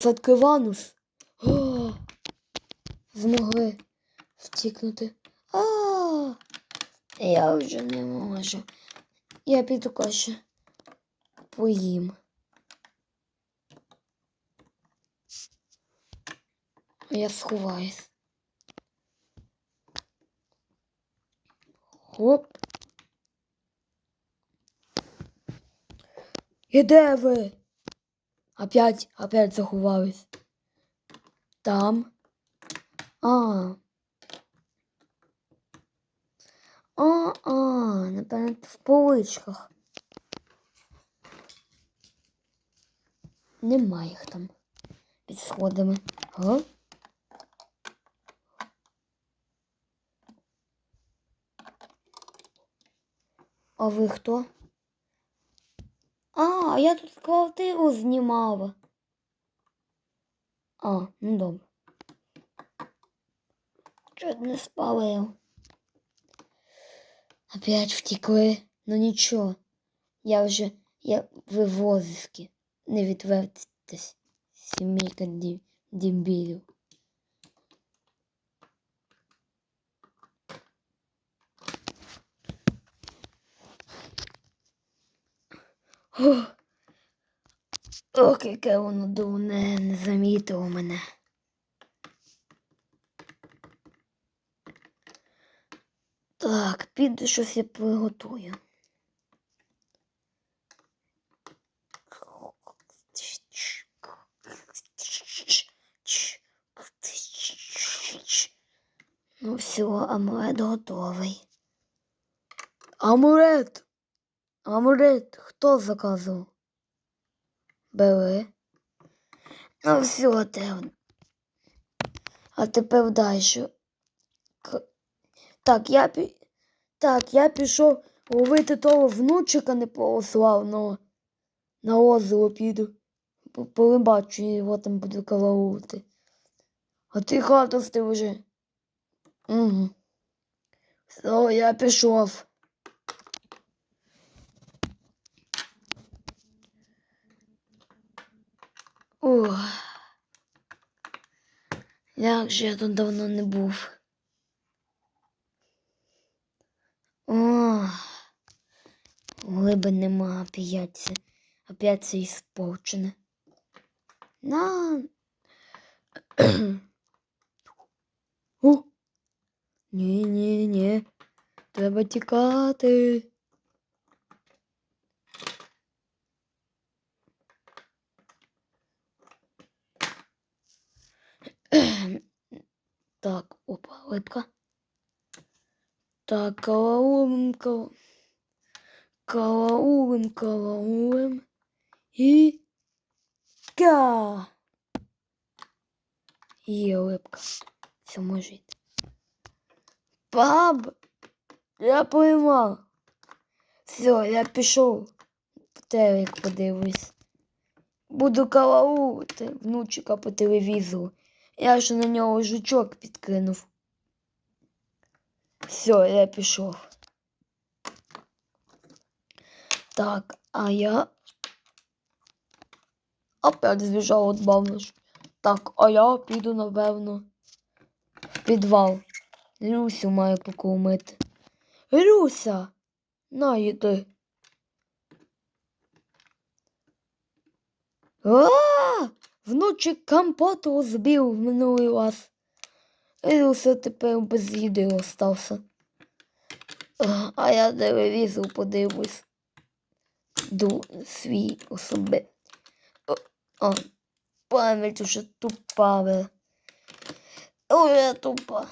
Садки Ванус. О, змогли втікнути. А, я вже не можу. Я піду краще поїм. Я сховаюсь. Хоп. І де ви? Опять, опять заховались. Там. А. А, а, напевно, в поличках. Нема їх там під сходами. А? А ви хто? А, я тут квартиру знімала. А, ну добре. Чуть не спалив. Опять втекли. Ну нічого. Я вже я ви в розиску. Не відвертитесь. Сімейка дебілів. Ох, Ох, яке воно дурне, не замітило мене. Так, піду щось я приготую. Ну все, амулет готовий. Амулет! Амулет, хто заказував? Бери. Ну все, те. А тепер далі. Так, я. Так, я пішов ловити того внучика неправославного. На озеро піду. П- Перебачу його там буду караулити. А ти хату ти вже. Угу. Все, я пішов. Ух. Як же я тут давно не був. О, глиби нема, опять опять це іспорчене. На. О! Ні, ні, ні. Треба тікати. Так, опа, липка. Так, калаулим, кала... калаулим, калаулим. І ка. Є липка. Все може йти. Баб, я поймав. Все, я пішов. Телек подивлюсь. Буду калаулити внучика по телевізору. Я ж на нього жучок підкинув. Все, я пішов. Так, а я опять збіжав від бабушки. Так, а я піду, напевно, в підвал. Люсю маю покормити. Люся, на їди. А! Внучик компоту збив минулий раз. Люся тепер без їди остався. А, А я телевізор подивлюсь. Ду свій особи. О, пам'ять уже тупа. Уже тупа.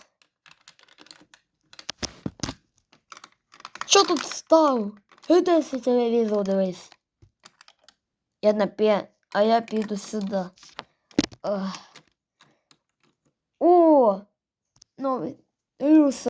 Що тут став? Іди си телевізор дивись. Я на п'я, а я піду сюди. О! Новий. Люса.